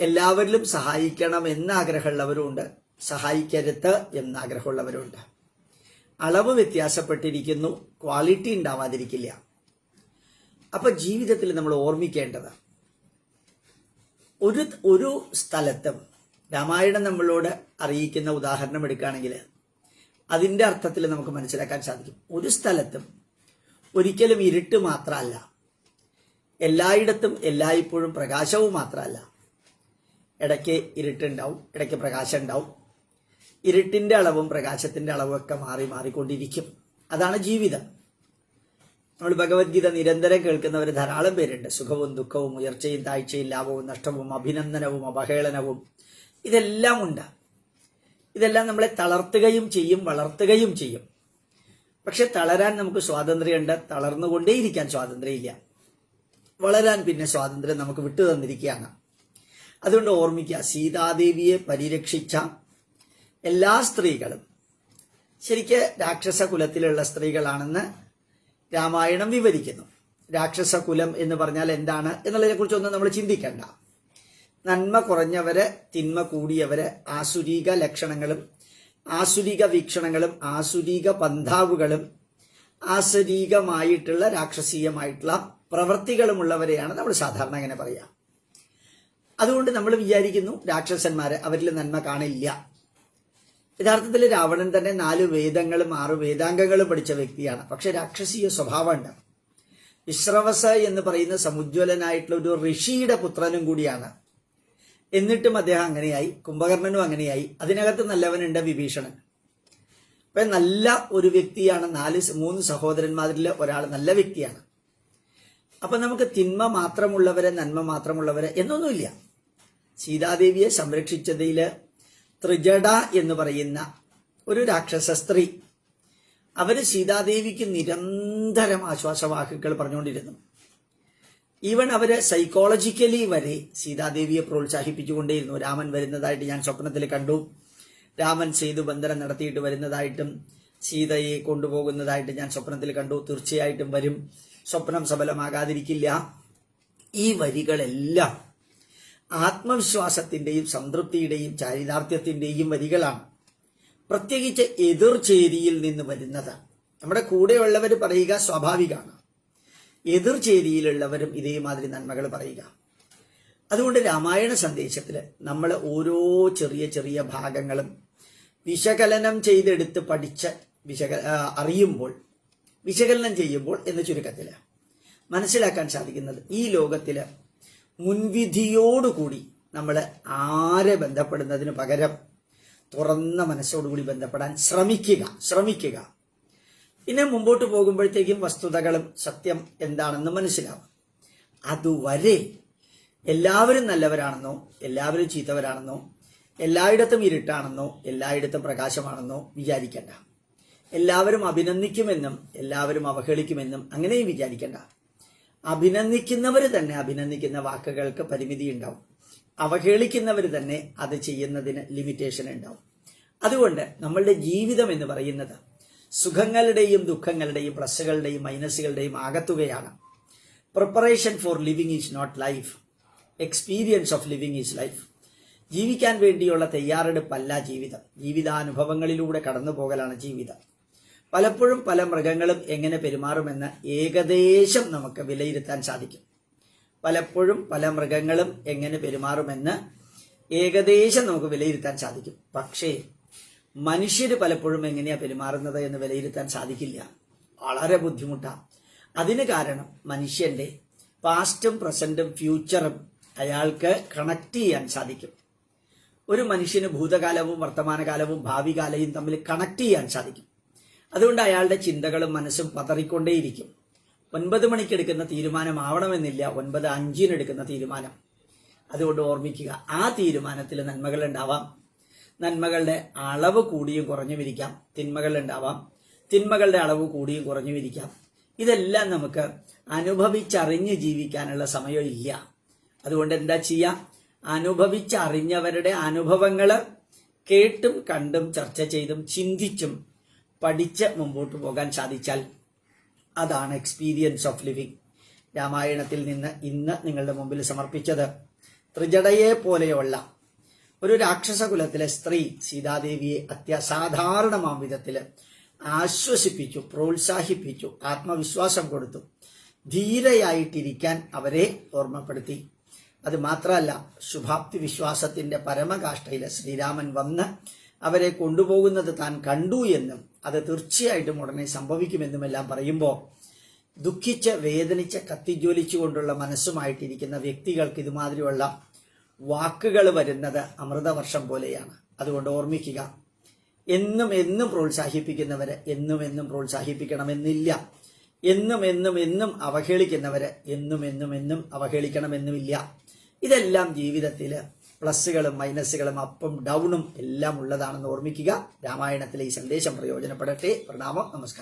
എല്ലാവരിലും സഹായിക്കണം എന്നാഗ്രഹമുള്ളവരുണ്ട്. സഹായിക്കരുത് എന്നാഗ്രഹമുള്ളവരുണ്ട്. അളവ് വ്യത്യാസപ്പെട്ടിരിക്കുന്നു. ക്വാളിറ്റി ഉണ്ടാവാതിരിക്കില്ല. അപ്പൊ ജീവിതത്തിൽ നമ്മൾ ഓർമ്മിക്കേണ്ടത് ഒരു ഒരു സ്ഥലത്തും രാമായണം നമ്മളോട് അറിയിക്കുന്ന ഉദാഹരണം എടുക്കുകയാണെങ്കിൽ അതിന്റെ അർത്ഥത്തിൽ നമുക്ക് മനസ്സിലാക്കാൻ സാധിക്കും. ഒരു സ്ഥലത്തും ഒരിക്കലും ഇരുട്ട് മാത്രമല്ല. എല്ലായിടത്തും എല്ലായ്പ്പോഴും പ്രകാശവും മാത്രമല്ല. ഇടയ്ക്ക് ഇരുട്ടുണ്ടാവും ഇടയ്ക്ക് പ്രകാശം ഉണ്ടാവും ഇരുട്ടിന്റെ അളവും പ്രകാശത്തിന്റെ അളവും ഒക്കെ മാറി മാറിക്കൊണ്ടിരിക്കും. അതാണ് ജീവിതം. നമ്മൾ ഭഗവത്ഗീത നിരന്തരം കേൾക്കുന്നവർ ധാരാളം പേരുണ്ട്. സുഖവും ദുഃഖവും ഉയർച്ചയും താഴ്ചയും ലാഭവും നഷ്ടവും അഭിനന്ദനവും അപഹേളനവും ഇതെല്ലാം ഉണ്ട്. ഇതെല്ലാം നമ്മളെ തളർത്തുകയും ചെയ്യും വളർത്തുകയും ചെയ്യും. പക്ഷെ തളരാൻ നമുക്ക് സ്വാതന്ത്ര്യമുണ്ട്. തളർന്നുകൊണ്ടേയിരിക്കാൻ സ്വാതന്ത്ര്യമില്ല. വളരാൻ പിന്നെ സ്വാതന്ത്ര്യം നമുക്ക് വിട്ടു തന്നിരിക്കുകയാണ്. അതുകൊണ്ട് ഓർമ്മിക്കുക സീതാദേവിയെ പരിരക്ഷിച്ച എല്ലാ സ്ത്രീകളും ശരിക്ക് രാക്ഷസ കുലത്തിലുള്ള സ്ത്രീകളാണെന്ന് രാമായണം വിവരിക്കുന്നു. രാക്ഷസ കുലം എന്ന് പറഞ്ഞാൽ എന്താണ് എന്നുള്ളതിനെ കുറിച്ചൊന്നും നമ്മൾ ചിന്തിക്കണ്ട. നന്മ കുറഞ്ഞവര് തിന്മ കൂടിയവര് ആസുരീക ലക്ഷണങ്ങളും ആസുരീക വീക്ഷണങ്ങളും ആസുരീക പന്ഥാവുകളും ആസുരീകമായിട്ടുള്ള രാക്ഷസീയമായിട്ടുള്ള പ്രവൃത്തികളുമുള്ളവരെയാണ് നമ്മൾ സാധാരണ അങ്ങനെ പറയാം. അതുകൊണ്ട് നമ്മൾ വിചാരിക്കുന്നു രാക്ഷസന്മാരെ അവരിൽ നന്മ കാണില്ല. യഥാർത്ഥത്തിൽ രാവണൻ തന്നെ നാല് വേദങ്ങളും ആറ് വേദാംഗങ്ങളും പഠിച്ച വ്യക്തിയാണ്. പക്ഷെ രാക്ഷസീയ സ്വഭാവമുണ്ട്. വിശ്രവസ എന്ന് പറയുന്ന സമുജ്വലനായിട്ടുള്ള ഒരു ഋഷിയുടെ പുത്രനും കൂടിയാണ്. എന്നിട്ടും അദ്ദേഹം അങ്ങനെയായി കുംഭകർണനും അങ്ങനെയായി. അതിനകത്ത് നല്ലവനുണ്ട് വിഭീഷണൻ. അപ്പൊ നല്ല ഒരു വ്യക്തിയാണ് നാല് മൂന്ന് സഹോദരന്മാരിൽ ഒരാൾ നല്ല വ്യക്തിയാണ്. അപ്പൊ നമുക്ക് തിന്മ മാത്രമുള്ളവരെ നന്മ മാത്രമുള്ളവരെ എന്നൊന്നുമില്ല. സീതാദേവിയെ സംരക്ഷിച്ചതിൽ ത്രിജട എന്ന് പറയുന്ന ഒരു രാക്ഷസ സ്ത്രീ. അവർ സീതാദേവിക്ക് നിരന്തരം ആശ്വാസവാക്കുകൾ പറഞ്ഞുകൊണ്ടിരുന്നു. ഈവൻ അവർ സൈക്കോളജിക്കലി വരെ സീതാദേവിയെ പ്രോത്സാഹിപ്പിച്ചുകൊണ്ടേയിരുന്നു. രാമൻ വരുന്നതായിട്ട് ഞാൻ സ്വപ്നത്തിൽ കണ്ടു. രാമൻ സേതു ബന്ധനം നടത്തിയിട്ട് വരുന്നതായിട്ടും സീതയെ കൊണ്ടുപോകുന്നതായിട്ട് ഞാൻ സ്വപ്നത്തിൽ കണ്ടു. തീർച്ചയായിട്ടും വരും. സ്വപ്നം സഫലമാകാതിരിക്കില്ല. ഈ വരികളെല്ലാം ആത്മവിശ്വാസത്തിന്റെയും സംതൃപ്തിയുടെയും ചാരിതാർത്ഥ്യത്തിന്റെയും വരികളാണ്. പ്രത്യേകിച്ച് എതിർചേരിയിൽ നിന്ന് വരുന്നത്. നമ്മുടെ കൂടെയുള്ളവർ പറയുക സ്വാഭാവികമാണ്. എതിർചേരിയിലുള്ളവരും ഇതേമാതിരി നന്മകൾ പറയുക. അതുകൊണ്ട് രാമായണ സന്ദേശത്തിൽ നമ്മൾ ഓരോ ചെറിയ ചെറിയ ഭാഗങ്ങളും വിശകലനം ചെയ്തെടുത്ത് പഠിച്ച് വിശക അറിയുമ്പോൾ വിശകലനം ചെയ്യുമ്പോൾ എന്ന ചുരുക്കത്തിൽ മനസ്സിലാക്കാൻ സാധിക്കുന്നത് ഈ ലോകത്തിൽ മുൻവിധിയോടുകൂടി നമ്മൾ ആരെ ബന്ധപ്പെടുന്നതിന് പകരം തുറന്ന മനസ്സോടുകൂടി ബന്ധപ്പെടാൻ ശ്രമിക്കുക ശ്രമിക്കുക. പിന്നെ മുമ്പോട്ട് പോകുമ്പോഴത്തേക്കും വസ്തുതകളും സത്യം എന്താണെന്ന് മനസ്സിലാവും. അതുവരെ എല്ലാവരും നല്ലവരാണെന്നോ എല്ലാവരും ചീത്തവരാണെന്നോ എല്ലായിടത്തും ഇരുട്ടാണെന്നോ എല്ലായിടത്തും പ്രകാശമാണെന്നോ വിചാരിക്കണ്ട. എല്ലാവരും അഭിനന്ദിക്കുമെന്നും എല്ലാവരും അവഹേളിക്കുമെന്നും അങ്ങനെയും വിചാരിക്കണ്ട. അഭിനന്ദിക്കുന്നവർ തന്നെ അഭിനന്ദിക്കുന്ന വാക്കുകൾക്ക് പരിമിതി ഉണ്ടാവും. അവഹേളിക്കുന്നവർ തന്നെ അത് ചെയ്യുന്നതിന് ലിമിറ്റേഷൻ ഉണ്ടാവും. അതുകൊണ്ട് നമ്മളുടെ ജീവിതം എന്ന് പറയുന്നത് സുഖങ്ങളുടെയും ദുഃഖങ്ങളുടെയും പ്ലസ്സുകളുടെയും മൈനസുകളുടെയും ആകത്തുകയാണ്. Preparation for living is not life experience of living is life ജീവിക്കാൻ വേണ്ടിയുള്ള തയ്യാറെടുപ്പല്ല ജീവിതം. ജീവിതാനുഭവങ്ങളിലൂടെ കടന്നു പോകലാണ് ജീവിതം. പലപ്പോഴും പല മൃഗങ്ങളും എങ്ങനെ പെരുമാറുമെന്ന് ഏകദേശം നമുക്ക് വിലയിരുത്താൻ സാധിക്കും. പലപ്പോഴും പല മൃഗങ്ങളും എങ്ങനെ പെരുമാറുമെന്ന് ഏകദേശം നമുക്ക് വിലയിരുത്താൻ സാധിക്കും. പക്ഷേ മനുഷ്യർ പലപ്പോഴും എങ്ങനെയാണ് പെരുമാറുന്നത് എന്ന് വിലയിരുത്താൻ സാധിക്കില്ല. വളരെ ബുദ്ധിമുട്ടാണ് അതിന് കാരണം മനുഷ്യന്റെ പാസ്റ്റും പ്രസന്റും ഫ്യൂച്ചറും അയാൾക്ക് കണക്ട് ചെയ്യാൻ സാധിക്കും. ഒരു മനുഷ്യന് ഭൂതകാലവും വർത്തമാനകാലവും ഭാവി കാലവും തമ്മിൽ കണക്ട് ചെയ്യാൻ സാധിക്കും. അതുകൊണ്ട് അയാളുടെ ചിന്തകളും മനസ്സും പതറിക്കൊണ്ടേയിരിക്കും. ഒൻപത് മണിക്ക് എടുക്കുന്ന തീരുമാനം ആവണമെന്നില്ല ഒൻപത് അഞ്ചിന് എടുക്കുന്ന തീരുമാനം. അതുകൊണ്ട് ഓർമ്മിക്കുക ആ തീരുമാനത്തിൽ നന്മകൾ ഉണ്ടാവാം. നന്മകളുടെ അളവ് കൂടിയും കുറഞ്ഞും ഇരിക്കാം തിന്മകൾ ഉണ്ടാവാം. തിന്മകളുടെ അളവ് കൂടിയും കുറഞ്ഞും ഇരിക്കാം ഇതെല്ലാം നമുക്ക് അനുഭവിച്ചറിഞ്ഞ് ജീവിക്കാനുള്ള സമയം ഇല്ല. അതുകൊണ്ട് എന്താ ചെയ്യാം? അനുഭവിച്ചറിഞ്ഞവരുടെ അനുഭവങ്ങൾ കേട്ടും കണ്ടും ചർച്ച ചെയ്തും ചിന്തിച്ചും പഠിച്ച് മുമ്പോട്ട് പോകാൻ സാധിച്ചാൽ അതാണ് എക്സ്പീരിയൻസ് ഓഫ് ലിവിങ് രാമായണത്തിൽ നിന്ന് ഇന്ന് നിങ്ങളുടെ മുമ്പിൽ സമർപ്പിച്ചത് ത്രിജടയെ പോലെയുള്ള ഒരു രാക്ഷസകുലത്തിലെ സ്ത്രീ സീതാദേവിയെ അത്യസാധാരണമാം വിധത്തിൽ ആശ്വസിപ്പിച്ചു പ്രോത്സാഹിപ്പിച്ചു ആത്മവിശ്വാസം കൊടുത്തു. ധീരയായിട്ടിരിക്കാൻ അവരെ ഓർമ്മപ്പെടുത്തി. അത് മാത്രമല്ല ശുഭാപ്തി വിശ്വാസത്തിന്റെ പരമകാഷ്ഠയിലെ ശ്രീരാമൻ വന്ന് അവരെ കൊണ്ടുപോകുന്നത് താൻ കണ്ടു എന്നും അത് തീർച്ചയായിട്ടും ഉടനെ സംഭവിക്കുമെന്നും എല്ലാം പറയുമ്പോൾ ദുഃഖിച്ച് വേദനിച്ച് കത്തിജ്വലിച്ചുകൊണ്ടുള്ള മനസ്സുമായിട്ടിരിക്കുന്ന വ്യക്തികൾക്ക് ഇതുമാതിരിയുള്ള വാക്കുകൾ വരുന്നത് അമൃതവർഷം പോലെയാണ്. അതുകൊണ്ട് ഓർമ്മിക്കുക എന്നും എന്നും പ്രോത്സാഹിപ്പിക്കുന്നവരെ എന്നും എന്നും പ്രോത്സാഹിപ്പിക്കണമെന്നില്ല. എന്നും എന്നും എന്നും അവഹേളിക്കുന്നവരെ എന്നും എന്നും എന്നും അവഹേളിക്കണമെന്നുമില്ല. ഇതെല്ലാം ജീവിതത്തിൽ പ്ലസ്സുകളും മൈനസുകളും അപ്പും ഡൗണും എല്ലാം ഉള്ളതാണെന്ന് ഓർമ്മിക്കുക. രാമായണത്തിലെ ഈ സന്ദേശം പ്രയോജനപ്പെടട്ടെ. പ്രണാമം. നമസ്കാരം.